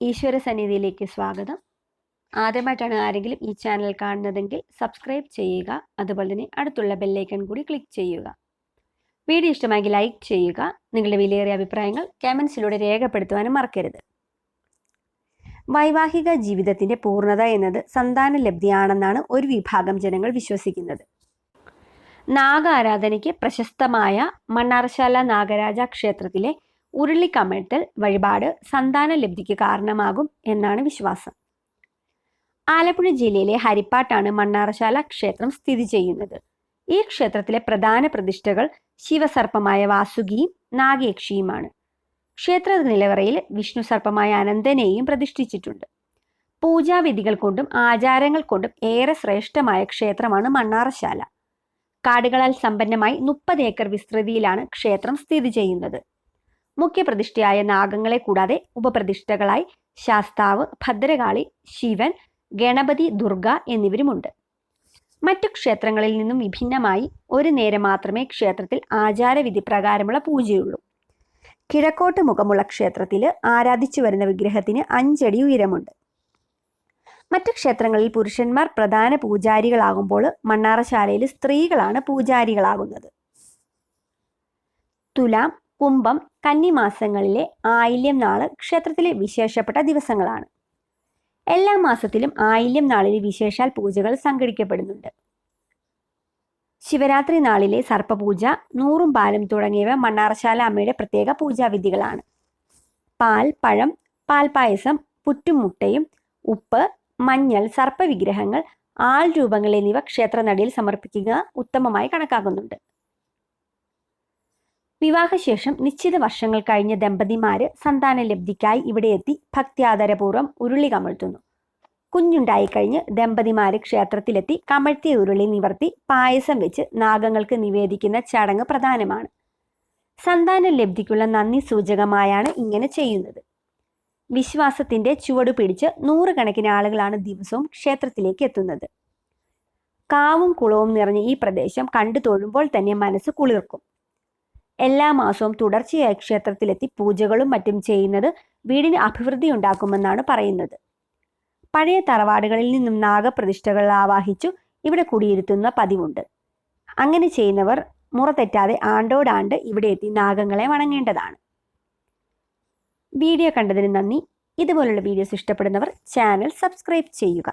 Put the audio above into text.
ഈശ്വര സന്നിധിയിലേക്ക് സ്വാഗതം. ആദ്യമായിട്ടാണ് ആരെങ്കിലും ഈ ചാനൽ കാണുന്നതെങ്കിൽ സബ്സ്ക്രൈബ് ചെയ്യുക അതുപോലെ തന്നെ അടുത്തുള്ള ബെല്ലൈക്കൺ കൂടി ക്ലിക്ക് ചെയ്യുക. വീഡിയോ ഇഷ്ടമായെങ്കിൽ ലൈക്ക് ചെയ്യുക നിങ്ങളുടെ വിലയേറിയ അഭിപ്രായങ്ങൾ കമൻസിലൂടെ രേഖപ്പെടുത്തുവാനും മറക്കരുത്. വൈവാഹിക ജീവിതത്തിന്റെ പൂർണത എന്നത് സന്താന ലബ്ധിയാണെന്നാണ് ഒരു വിഭാഗം ജനങ്ങൾ വിശ്വസിക്കുന്നത്. നാഗാരാധനയ്ക്ക് പ്രശസ്തമായ മണ്ണാർശാല നാഗരാജ ക്ഷേത്രത്തിലെ ഉരുളിക്കമഴ്ത്തൽ വഴിപാട് സന്താന ലബ്ധിക്ക് കാരണമാകും എന്നാണ് വിശ്വാസം. ആലപ്പുഴ ജില്ലയിലെ ഹരിപ്പാട്ടാണ് മണ്ണാറശാല ക്ഷേത്രം സ്ഥിതി ചെയ്യുന്നത്. ഈ ക്ഷേത്രത്തിലെ പ്രധാന പ്രതിഷ്ഠകൾ ശിവസർപ്പമായ വാസുകിയും നാഗയക്ഷിയുമാണ്. ക്ഷേത്ര നിലവറയിൽ വിഷ്ണു സർപ്പമായ അനന്തനെയും പ്രതിഷ്ഠിച്ചിട്ടുണ്ട്. പൂജാവിധികൾ കൊണ്ടും ആചാരങ്ങൾ കൊണ്ടും ഏറെ ശ്രേഷ്ഠമായ ക്ഷേത്രമാണ് മണ്ണാറശാല കാടുകളാൽ സമ്പന്നമായി മുപ്പത് ഏക്കർ വിസ്തൃതിയിലാണ് ക്ഷേത്രം സ്ഥിതി ചെയ്യുന്നത്. മുഖ്യപ്രതിഷ്ഠയായ നാഗങ്ങളെ കൂടാതെ ഉപപ്രതിഷ്ഠകളായി ശാസ്താവ് ഭദ്രകാളി ശിവൻ ഗണപതി ദുർഗ എന്നിവരുമുണ്ട്. മറ്റു ക്ഷേത്രങ്ങളിൽ നിന്നും വിഭിന്നമായി ഒരു നേരം മാത്രമേ ക്ഷേത്രത്തിൽ ആചാരവിധി പ്രകാരമുള്ള പൂജയുള്ളൂ. കിഴക്കോട്ട് മുഖമുള്ള ക്ഷേത്രത്തിൽ ആരാധിച്ചു വരുന്ന വിഗ്രഹത്തിന് അഞ്ചടി ഉയരമുണ്ട്. മറ്റു ക്ഷേത്രങ്ങളിൽ പുരുഷന്മാർ പ്രധാന പൂജാരികളാകുമ്പോൾ മണ്ണാറശാലയിൽ സ്ത്രീകളാണ് പൂജാരികളാകുന്നത്. തുലാം കുംഭം കന്നിമാസങ്ങളിലെ ആയില്യം നാൾ ക്ഷേത്രത്തിലെ വിശേഷപ്പെട്ട ദിവസങ്ങളാണ്. എല്ലാ മാസത്തിലും ആയില്യം നാളിൽ വിശേഷാൽ പൂജകൾ സംഘടിക്കപ്പെടുന്നുണ്ട്. ശിവരാത്രി നാളിലെ സർപ്പപൂജ നൂറും പാലും തുടങ്ങിയവ മണ്ണാറശാല അമ്മയുടെ പ്രത്യേക പൂജാവിധികളാണ്. പാൽ പഴം പാൽപായസം പുറ്റും മുട്ടയും ഉപ്പ് മഞ്ഞൾ സർപ്പവിഗ്രഹങ്ങൾ ആൾ രൂപങ്ങൾ എന്നിവ ക്ഷേത്രനടിയിൽ സമർപ്പിക്കുക ഉത്തമമായി കണക്കാക്കുന്നുണ്ട്. വിവാഹശേഷം നിശ്ചിത വർഷങ്ങൾ കഴിഞ്ഞ ദമ്പതിമാര് സന്താന ലബ്ധിക്കായി ഇവിടെ എത്തി ഭക്ത്യാദരപൂർവം ഉരുളി കമഴ്ത്തുന്നു. കുഞ്ഞുണ്ടായിക്കഴിഞ്ഞ് ദമ്പതിമാര് ക്ഷേത്രത്തിലെത്തി കമഴ്ത്തിയ ഉരുളി നിവർത്തി പായസം വെച്ച് നാഗങ്ങൾക്ക് നിവേദിക്കുന്ന ചടങ്ങ് പ്രധാനമാണ്. സന്താന ലബ്ധിക്കുള്ള നന്ദി സൂചകമായാണ് ഇങ്ങനെ ചെയ്യുന്നത്. വിശ്വാസത്തിന്റെ ചുവട് പിടിച്ച് നൂറുകണക്കിന് ആളുകളാണ് ദിവസവും ക്ഷേത്രത്തിലേക്ക് എത്തുന്നത്. കാവും കുളവും നിറഞ്ഞ ഈ പ്രദേശം കണ്ടു തൊഴുമ്പോൾ തന്നെ മനസ്സ് കുളിർക്കും. എല്ലാ മാസവും തുടർച്ചയായി ക്ഷേത്രത്തിലെത്തി പൂജകളും മറ്റും ചെയ്യുന്നത് വീടിന് അഭിവൃദ്ധി ഉണ്ടാക്കുമെന്നാണ് പറയുന്നത്. പഴയ തറവാടുകളിൽ നിന്നും നാഗപ്രതിഷ്ഠകൾ ആവാഹിച്ചു ഇവിടെ കുടിയിരുത്തുന്ന പതിവുണ്ട്. അങ്ങനെ ചെയ്യുന്നവർ മുറ തെറ്റാതെ ആണ്ടോടാണ്ട് ഇവിടെ എത്തി നാഗങ്ങളെ വണങ്ങേണ്ടതാണ്. വീഡിയോ കണ്ടതിന് നന്ദി. ഇതുപോലുള്ള വീഡിയോസ് ഇഷ്ടപ്പെടുന്നവർ ചാനൽ സബ്സ്ക്രൈബ് ചെയ്യുക.